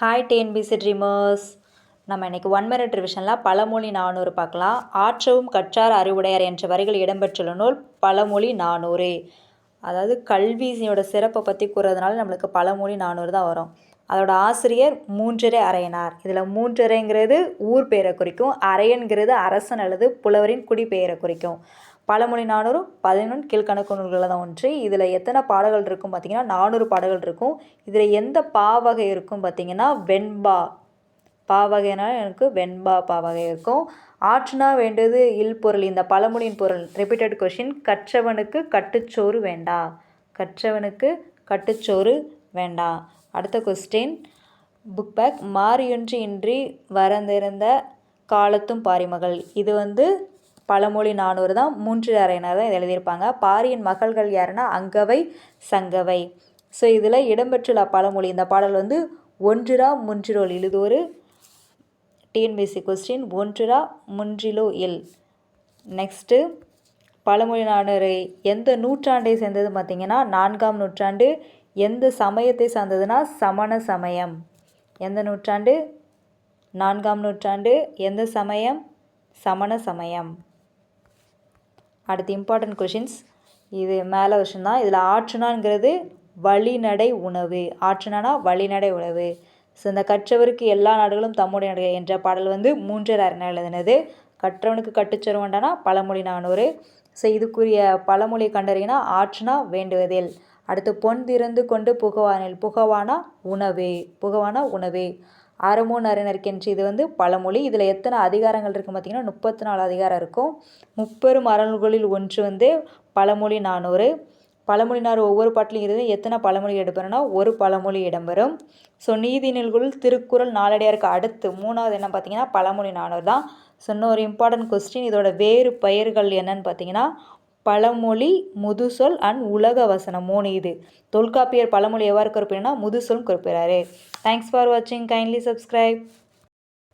Hi TNPSC dreamers நம்ம இன்றைக்கி one minute ரிவிஷனில் பழமொழி நானூறு பார்க்கலாம். ஆற்றவும் கற்றார் அறிவுடையார் என்ற வரிகள் இடம்பெற்றுள்ள நூல் பழமொழி நானூறு. அதாவது கல்வியோட சிறப்பை பற்றி கூறுறதுனால நம்மளுக்கு பழமொழி நானூறு தான் வரும். அதோட ஆசிரியர் மூன்றரை அரையனார். இதில் மூன்றரைங்கிறது ஊர் பெயரை குறிக்கும் அரையன்கிறது அரசன் அல்லது புலவரின் குடிபெயரை குறிக்கும். பழமொழி நானூறு பதினொன்று கீழ்கணக்கு நூல்களில் தான் ஒன்று. இதில் எத்தனை பாடல்கள் இருக்கும் பார்த்தீங்கன்னா நானூறு பாடல்கள் இருக்கும். இதில் எந்த பாவகை இருக்கும் பார்த்தீங்கன்னா வெண்பா. பாவகைனால் எனக்கு வெண்பா பாவகை இருக்கும். ஆற்றுனா வேண்டியது இல் பொருள் இந்த பழமொழியின் பொருள். ரிப்பீட்டட் கொஷின் கற்றவனுக்கு கட்டுச்சோறு வேண்டா. கற்றவனுக்கு கட்டுச்சோறு வேண்டா. அடுத்த கொஸ்டின் புக் பேக் மாறியொன்று இன்றி வரந்திருந்த காலத்தும் பாரிமகள். இது வந்து பழமொழி நானூறு தான் மூன்று அறையினர் தான் இதை எழுதியிருப்பாங்க. பாரியின் மகள்கள் யாருன்னா அங்கவை சங்கவை. ஸோ இதில் இடம்பெற்றுள்ள பழமொழி இந்த பாடல் வந்து ஒன்றுரா முன்றிரோல் இது ஒரு டிஎன்பிசி கொஸ்டின் ஒன்றுரா முன்றிலோ இல். நெக்ஸ்ட்டு பழமொழி நானூறு எந்த நூற்றாண்டை சேர்ந்தது பார்த்திங்கன்னா நான்காம் நூற்றாண்டு எந்த சமயத்தை சார்ந்ததுன்னா சமண சமயம். எந்த நூற்றாண்டு? நான்காம் நூற்றாண்டு எந்த சமயம்? சமண சமயம். அடுத்து இம்பார்ட்டன்ட் கொஷின்ஸ் இது மேலே வருஷம் தான். இதில் ஆற்றுனாங்கிறது வழிநடை உணவு. ஆற்றுனானா வழிநடை உணவு. ஸோ இந்த கற்றவருக்கு எல்லா நாடுகளும் தம்முடைய நாடுகள் என்ற பாடல் வந்து மூன்றரை அறிஞர் எழுதினது. கற்றவனுக்கு கட்டுச்சருவண்டானா பழமொழி நானூறு. ஸோ இதுக்குரிய பழமொழியை கண்டறியினா ஆற்றுனா வேண்டுவதில். அடுத்து பொன் திறந்து கொண்டு புகவானில். புகவானா உணவே. புகவானா உணவே. அறமோன் நறுநறுக்கென்று இது வந்து பழமொழி. இதில் எத்தனை அதிகாரங்கள் இருக்குது பார்த்திங்கன்னா முப்பத்தி நாலு அதிகாரம் இருக்கும். முப்பெரும் அறநூல்களில் ஒன்று வந்து பழமொழி நானூறு. பழமொழி ஒவ்வொரு பாட்டிலும் இருந்து எத்தனை பழமொழி இடம்பெறும்னா ஒரு பழமொழி இடம்பெறும். ஸோ நீதி நூல்களில் திருக்குறள் நாளடியாருக்கு அடுத்து மூணாவது என்ன பார்த்தீங்கன்னா பழமொழி நானூறு தான். ஸோ இன்னொரு இம்பார்ட்டன்ட் கொஸ்டின் இதோட வேறு பெயர்கள் என்னன்னு பார்த்தீங்கன்னா பழமொழி முதுசொல் அண்ட் உலக வசனம். மூணு இது. தொல்காப்பியர் பழமொழி எவ்வாறு குறிப்பிடனா முதுசொல் குறிப்பிடாரு தேங்க்ஸ் ஃபார் வாட்சிங் கைண்ட்லி சப்ஸ்கிரைப்